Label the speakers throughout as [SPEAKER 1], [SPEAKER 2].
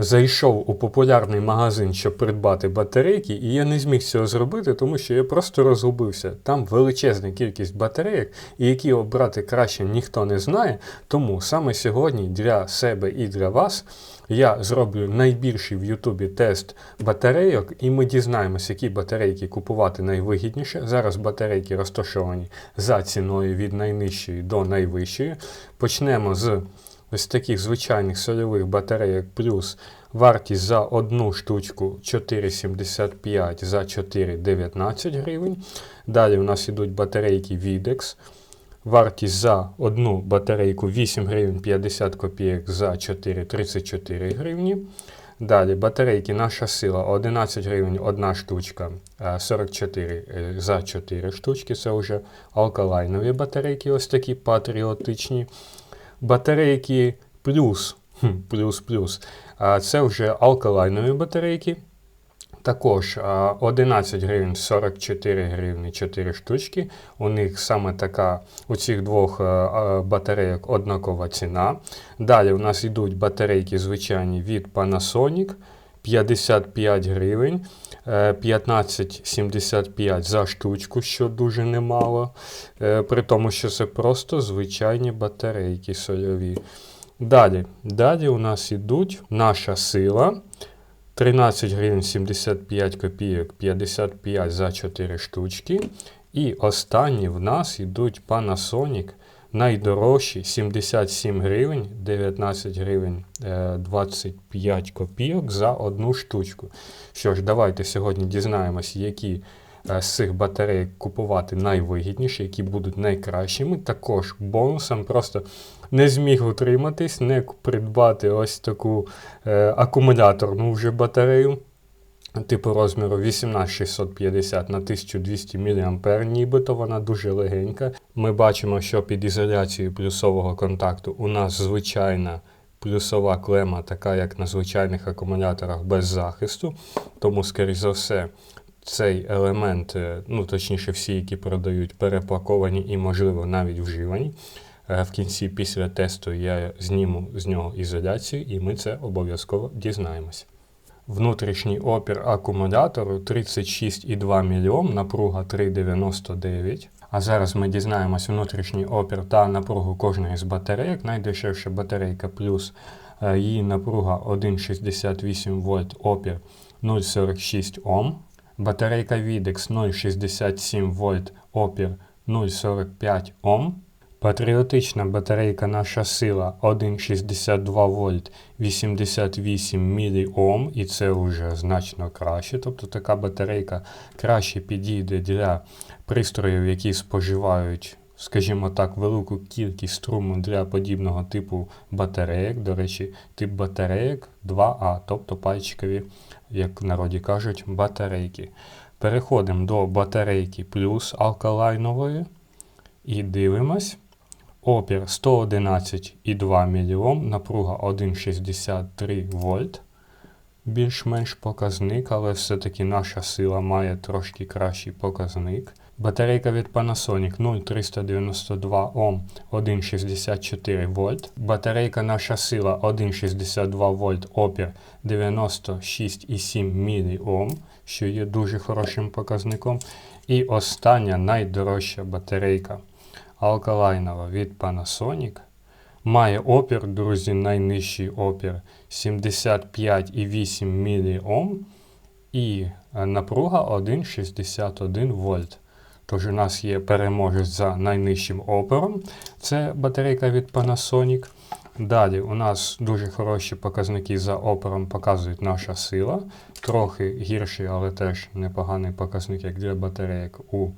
[SPEAKER 1] зайшов у популярний магазин, щоб придбати батарейки, і я не зміг цього зробити, тому що я просто розгубився. Там величезна кількість батарейок, і які обрати краще ніхто не знає. Тому саме сьогодні для себе і для вас я зроблю найбільший в Ютубі тест батарейок, і ми дізнаємося, які батарейки купувати найвигідніше. Зараз батарейки розташовані за ціною від найнижчої до найвищої. Почнемо з ось таких звичайних сольових батарейок плюс вартість за одну штучку 4,75 за 4,19 гривень. Далі у нас йдуть батарейки Videx. Вартість за одну батарейку 8 гривень 50 копійок за 4,34 гривні. Далі батарейки наша сила 11 гривень одна штучка, е, 44 е, за 4 штучки. Це вже алкалайнові батарейки, ось такі патріотичні. Батарейки плюс, плюс, плюс. Це вже алкалайнові батарейки. Також 11 гривень 44 гривні 4 штучки. У них саме така у цих двох а, а, батарейок однакова ціна. Далі у нас йдуть батарейки звичайні від Panasonic 55 гривень. е, 15,75 за штучку, що дуже немало. Е, При тому, що це просто звичайні батарейки сольові. Далі, далі у нас йдуть наша сила. 13 гривень 75 копійок 55 за 4 штучки. І останні в нас йдуть Panasonic найдорожчі 77 гривень 19 гривень е, 25 копійок за одну штучку. Що ж, давайте сьогодні дізнаємося, які е, з цих батарейок купувати найвигідніші, які будуть найкращими. Також бонусом просто не зміг утриматись, не придбати ось таку е, акумуляторну вже батарею. Типу розміру 18650 на 1200 мА, нібито вона дуже легенька. Ми бачимо, що під ізоляцією плюсового контакту у нас звичайна плюсова клема, така як на звичайних акумуляторах без захисту. Тому, скоріш за все, цей елемент, е, ну точніше, всі, які продають, перепаковані і, можливо, навіть вживані. Е, В кінці після тесту я зніму з нього ізоляцію, і ми це обов'язково дізнаємося. Внутрішній опір акумулятору 36,2 мОм, напруга 3,99. А зараз ми дізнаємось внутрішній опір та напругу кожної з батарейок. Найдешевша батарейка плюс е, її напруга 1,68 вольт, опір 0,46 Ом. Батарейка Videx 0,67 вольт, опір 0,45 Ом. Патріотична батарейка наша сила 1,62 вольт 88 міліом, і це вже значно краще. Тобто така батарейка краще підійде для пристроїв, які споживають, скажімо так, велику кількість струму для подібного типу батарейок. До речі, тип батарейок 2А, тобто пальчикові, як в народі кажуть, батарейки. Переходимо до батарейки плюс алкалайнової і дивимось. Опір 111,2 мОм, напруга 1,63 вольт. Більш-менш показник, але все-таки наша сила має трошки кращий показник. Батарейка від Panasonic 0392 Ом 1,64 вольт. Батарейка наша сила 1,62 вольт, опір 96,7 мОм, що є дуже хорошим показником. І остання найдорожча батарейка алкалайнова від Panasonic. Має опір, друзі, найнижчий опір 75,8 мОм і е, напруга 1,61 вольт. Тож у нас є переможець за найнижчим опором. Це батарейка від Panasonic. Далі у нас дуже хороші показники за опором показують наша сила. Трохи гірший, але теж непоганий показник, як для батарейок у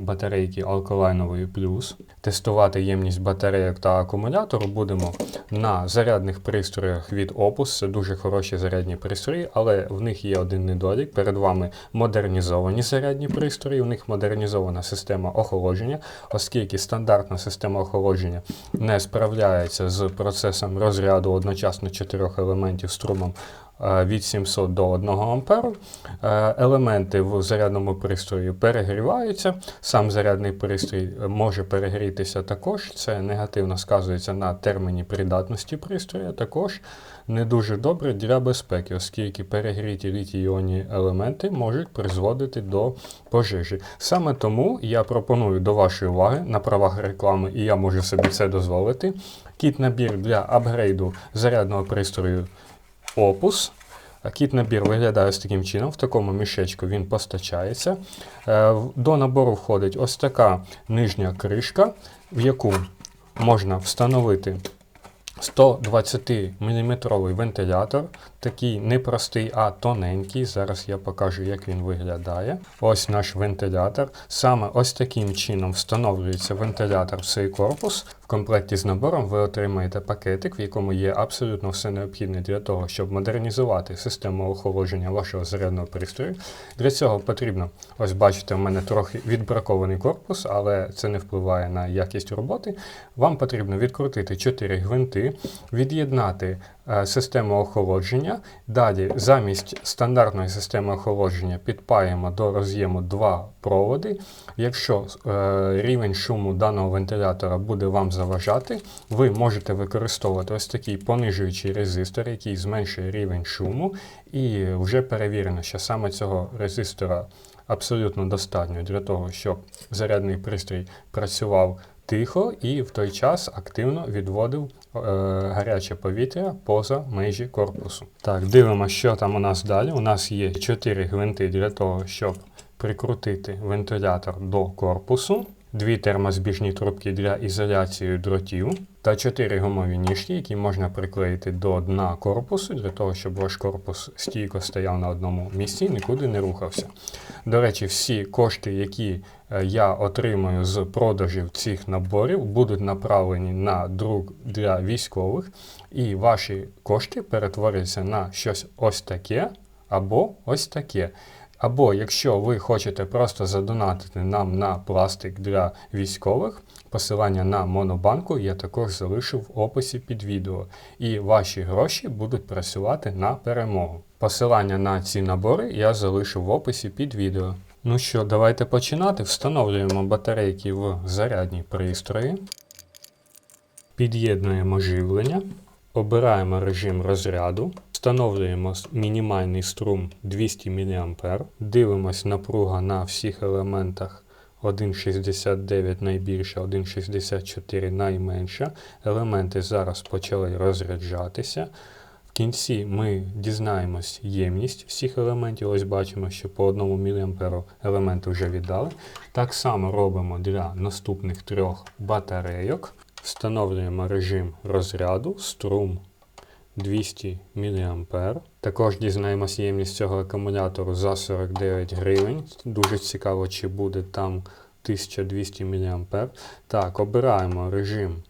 [SPEAKER 1] батарейки алкалайнової плюс. Тестувати ємність батарейок та акумулятору будемо на зарядних пристроях від Opus. Це дуже хороші зарядні пристрої, але в них є один недолік. Перед вами модернізовані зарядні пристрої, у них модернізована система охолодження, оскільки стандартна система охолодження не справляється з процесом розряду одночасно чотирьох елементів струмом від 700 до 1 амперу. Е, Елементи в зарядному пристрої перегріваються. Сам зарядний пристрій е, може перегрітися також. Це негативно сказується на терміні придатності пристрою. Також не дуже добре для безпеки, оскільки перегріті літій-іонні елементи можуть призводити до пожежі. Саме тому я пропоную до вашої уваги на правах реклами, і я можу собі це дозволити. Кіт набір для апгрейду зарядного пристрою Opus. Кіт набір виглядає ось таким чином. В такому мішечку він постачається. Е, До набору входить ось така нижня кришка, в яку можна встановити 120 мм вентилятор, такий не простий, а тоненький. Зараз я покажу, як він виглядає. Ось наш вентилятор. Саме ось таким чином встановлюється вентилятор в цей корпус. В комплекті з набором ви отримаєте пакетик, в якому є абсолютно все необхідне для того, щоб модернізувати систему охолодження вашого зарядного пристрою. Для цього потрібно, ось бачите, в мене трохи відбракований корпус, але це не впливає на якість роботи. Вам потрібно відкрутити 4 гвинти, від'єднати е, систему охолодження. Далі, замість стандартної системи охолодження, підпаємо до роз'єму два проводи. Якщо е, рівень шуму даного вентилятора буде вам заважати, ви можете використовувати ось такий понижуючий резистор, який зменшує рівень шуму, і вже перевірено, що саме цього резистора абсолютно достатньо для того, щоб зарядний пристрій працював тихо і в той час активно відводив е, гаряче повітря поза межі корпусу. Так, дивимося, що там у нас далі. У нас є 4 гвинти для того, щоб прикрутити вентилятор до корпусу, дві термозбіжні трубки для ізоляції дротів та 4 гумові ніжки, які можна приклеїти до дна корпусу для того, щоб ваш корпус стійко стояв на одному місці і нікуди не рухався. До речі, всі кошти, які е, я отримую з продажів цих наборів, будуть направлені на друк для військових, і ваші кошти перетворяться на щось ось таке або ось таке. Або якщо ви хочете просто задонатити нам на пластик для військових, посилання на монобанку я також залишу в описі під відео. І ваші гроші будуть працювати на перемогу. Посилання на ці набори я залишу в описі під відео. Ну що, давайте починати. Встановлюємо батарейки в зарядні пристрої. Під'єднуємо живлення. Обираємо режим розряду. Встановлюємо мінімальний струм 200 мА. Дивимось напруга на всіх елементах 1,69 найбільша, 1,64 найменша. Елементи зараз почали розряджатися. В кінці ми дізнаємось ємність всіх елементів. Ось бачимо, що по 1 мА елементи вже віддали. Так само робимо для наступних трьох батарейок. Встановлюємо режим розряду, струм 200 мА. Також дізнаємося ємність цього акумулятору за 49 гривень. Дуже цікаво, чи буде там 1200 мА. Так, обираємо режим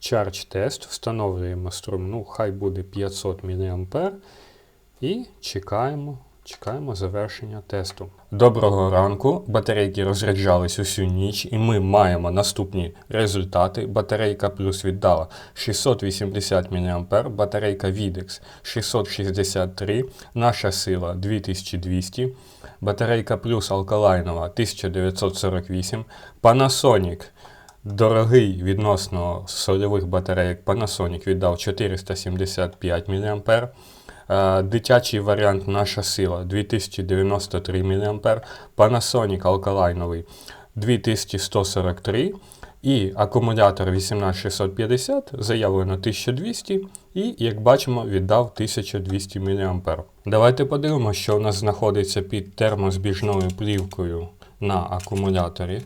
[SPEAKER 1] Charge Test, встановлюємо струм, ну, хай буде 500 мА. І чекаємо, чекаємо завершення тесту. Доброго ранку. Батарейки розряджались усю ніч, і ми маємо наступні результати. Батарейка плюс віддала 680 мА, батарейка Videx 663, наша сила 2200, батарейка плюс алкалайнова 1948, Panasonic Дорогий відносно сольових батарейок Panasonic віддав 475 мА. Е, Дитячий варіант Наша сила 2093 мА. Panasonic алкалайновий 2143. І акумулятор 18650 заявлено 1200 і, як бачимо, віддав 1200 мА. Давайте подивимося, що у нас знаходиться під термозбіжною плівкою на акумуляторі.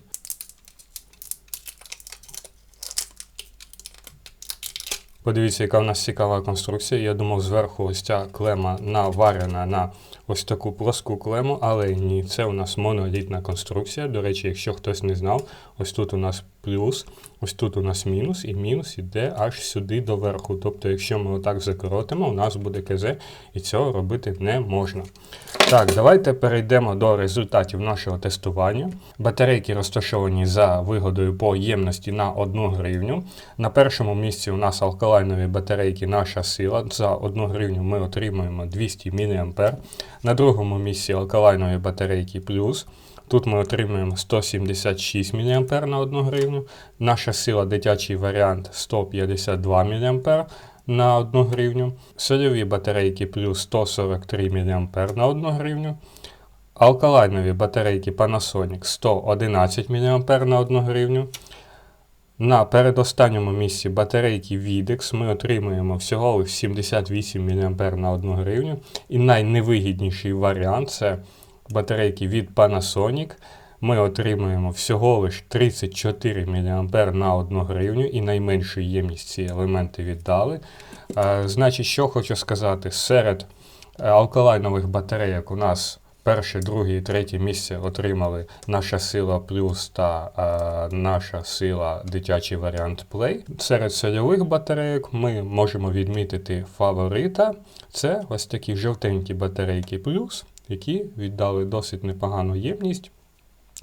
[SPEAKER 1] Подивіться, яка в нас цікава конструкція. Я думав, зверху ось ця клема наварена на ось таку плоску клему, але ні, це у нас монолітна конструкція. До речі, якщо хтось не знав, ось тут у нас плюс. Ось тут у нас мінус, і мінус іде аж сюди до верху. Тобто, якщо ми отак закоротимо, у нас буде КЗ, і цього робити не можна. Так, давайте перейдемо до результатів нашого тестування. Батарейки розташовані за вигодою по ємності на 1 гривню. На першому місці у нас алкалайнові батарейки наша сила. За 1 гривню ми отримуємо 200 мА. На другому місці алкалайнові батарейки плюс. Тут ми отримуємо 176 мА на 1 гривню. Наша сила дитячий варіант 152 мА на 1 гривню. Сольові батарейки плюс 143 мА на 1 гривню. Алкалайнові батарейки Panasonic 111 мА на 1 гривню. На передостанньому місці батарейки Videx ми отримуємо всього лише 78 мА на 1 гривню. І найневигідніший варіант це батарейки від Panasonic. Ми отримуємо всього лише 34 мА на 1 гривню і найменшу ємність ці елементи віддали. Значить, що хочу сказати, серед е, алкалайнових батарейок у нас перше, друге і третє місце отримали наша сила плюс та е, наша сила дитячий варіант Play. Серед сольових батарейок ми можемо відмітити фаворита. Це ось такі жовтенькі батарейки плюс, які віддали досить непогану ємність.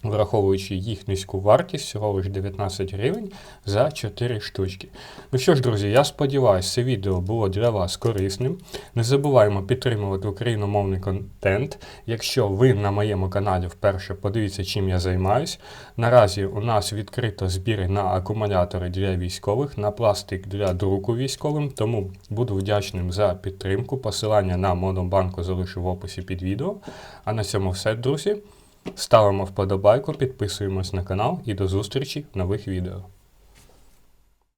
[SPEAKER 1] Враховуючи їх низьку вартість, всього лише 19 гривень за 4 штучки. Ну що ж, друзі, я сподіваюся, це відео було для вас корисним. Не забуваємо підтримувати україномовний контент. Якщо ви на моєму каналі вперше подивіться, чим я займаюсь. Наразі у нас відкрито збіри на акумулятори для військових, на пластик для друку військовим, тому буду вдячним за підтримку. Посилання на Монобанку залишу в описі під відео. А на цьому все, друзі. Ставимо вподобайку, підписуємось на канал і до зустрічі в нових відео.